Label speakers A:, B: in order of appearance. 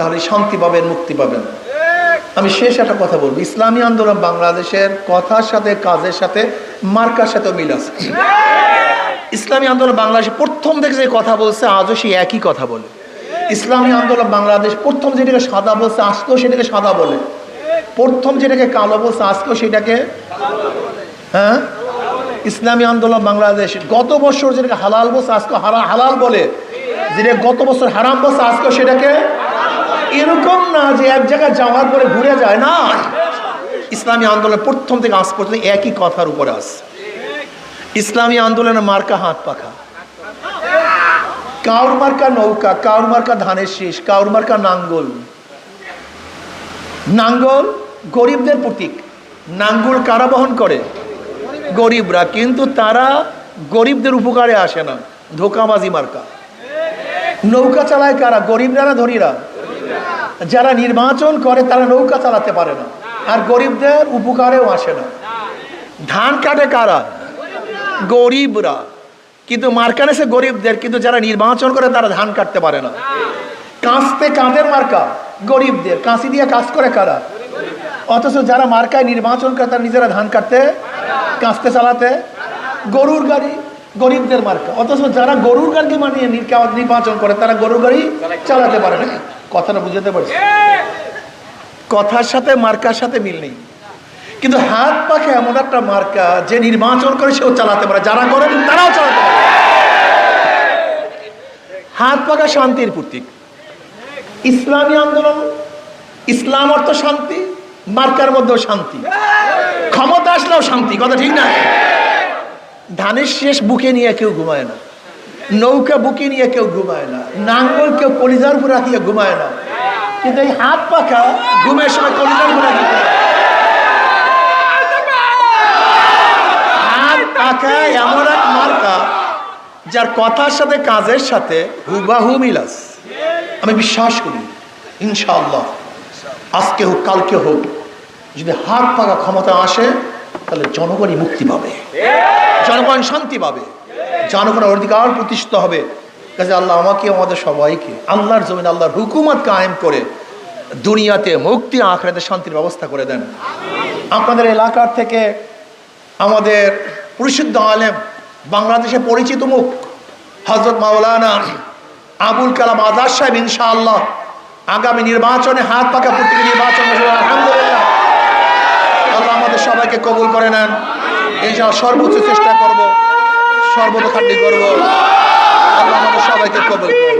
A: তাহলে শান্তি পাবেন, মুক্তি পাবেন। আমি শেষ একটা কথা বলব। ইসলামী আন্দোলন বাংলাদেশের কথার সাথে, কাজের সাথে, মার্কার সাথে মিল আছে। ইসলামী আন্দোলন বাংলাদেশে প্রথম থেকে যে কথা বলছে, আজও সেই একই কথা বলে। ইসলামী আন্দোলন বাংলাদেশ প্রথম যেটাকে সাদা বলছে, আজকেও সেটাকে সাদা বলে। প্রথম যেটাকে কালো বলছে, আজকেও সেটাকে হ্যাঁ? ইসলামী আন্দোলন বাংলাদেশ গত বছর যেটাকে হালাল বলছে আজকে হালাল বলে। যেটা গত বছর হারাম বলছে, আজকেও সেটাকে এরকম না যে এক জায়গায় যাওয়ার পরে ঘুরে যায়, না। ইসলামী আন্দোলন প্রথম থেকে আজ পর্যন্ত একই কথার উপরে আছে। ইসলামী আন্দোলনের মার্কা হাত পাখা। কাউর মার্কা নৌকা কাউর মার্কা ধানের শীষ কাউর মার্কা নাঙ্গল। নাঙ্গল গরিবদের প্রতীক। নাঙ্গল কারা বহন করে? গরিবরা। কিন্তু তারা গরিবদের উপকারে আসে না। ধোকাবাজি মার্কা। নৌকা চালায় কারা? গরিবরা না ধনীরা? যারা নির্বাচন করে তারা নৌকা চালাতে পারে না। আর গরিবদের উপকারেও আসে না। ধান কাটে কারা? গরিবরা। কিন্তু মার্কা সে গরিবদের, কিন্তু যারা নির্বাচন করে তারা ধান কাটতে পারে না। কাঁচতে কাঁধের মার্কা গরিবদের। কাঁচি দিয়ে কাজ করে কারা? অথচ যারা মার্কায় নির্বাচন করে তারা নিজেরা ধান কাটতে, কাঁচতে চালাতে। গরুর গাড়ি গরিবদের মার্কা। অথচ যারা গরুর গাড়ি মানিয়ে নির- নির্বাচন করে তারা গরুর গাড়ি চালাতে পারে না কথাটা বুঝাতে পারছি? কথার সাথে মার্কার সাথে মিল নেই। কিন্তু হাত পাখে এমন একটা মার্কা যে নির্বাচন করে সেও চালাতে পারে। যারা করেন তারাও চালাতে পারে। হাত পাখা শান্তির প্রতীক। ইসলামী আন্দোলন, ইসলাম অর্থ শান্তি, মার্কার মধ্যেও শান্তি। ক্ষমতা আসলেও শান্তি, কথা ঠিক না? ধানের শেষ বুকে নিয়ে কেউ ঘুমায় না। নৌকা বুকে নিয়ে কেউ ঘুমায় না, নাঙ্গল কেউ কলিজার উপরে রাখিয়ে ঘুমায় না। কিন্তু এই হাত পাখা ঘুমের সময় কলিজার উপরে রাখিয়ে হাত পাখা এমন এক মার্কা যার কথার সাথে কাজের সাথে হুবাহু মিলাস আমি বিশ্বাস করি, ইনশাআল্লাহ, আজকে হোক, কালকে হোক, যদি হাত পাকা ক্ষমতা আসে, তাহলে জনগণই মুক্তি পাবে। জনগণ শান্তি পাবে। জনগণের অধিকার প্রতিষ্ঠিত হবে। কাজে আল্লাহ আমাকে, আমাদের সবাইকে আল্লাহর জমিন আল্লাহর হুকুমত কায়েম করে দুনিয়াতে মুক্তি আখড়াতে শান্তির ব্যবস্থা করে দেন। আপনাদের এলাকার থেকে আমাদের প্রসিদ্ধ আলেম, বাংলাদেশে পরিচিত মুখ হজরত মাওলানা আবুল কালাম আজাদ সাহেব, ইনশাআল্লাহ আগামী নির্বাচনে হাত পাকা প্রতীকী নির্বাচন আলহামদুলিল্লাহ। আল্লাহ আমাদের সবাইকে কবুল করে নেন। ইনশাআল্লাহ সর্বোচ্চ চেষ্টা করব। সর্বতখান্ডি করব আল্লাহ আমাদের সবাইকে কবল করুন।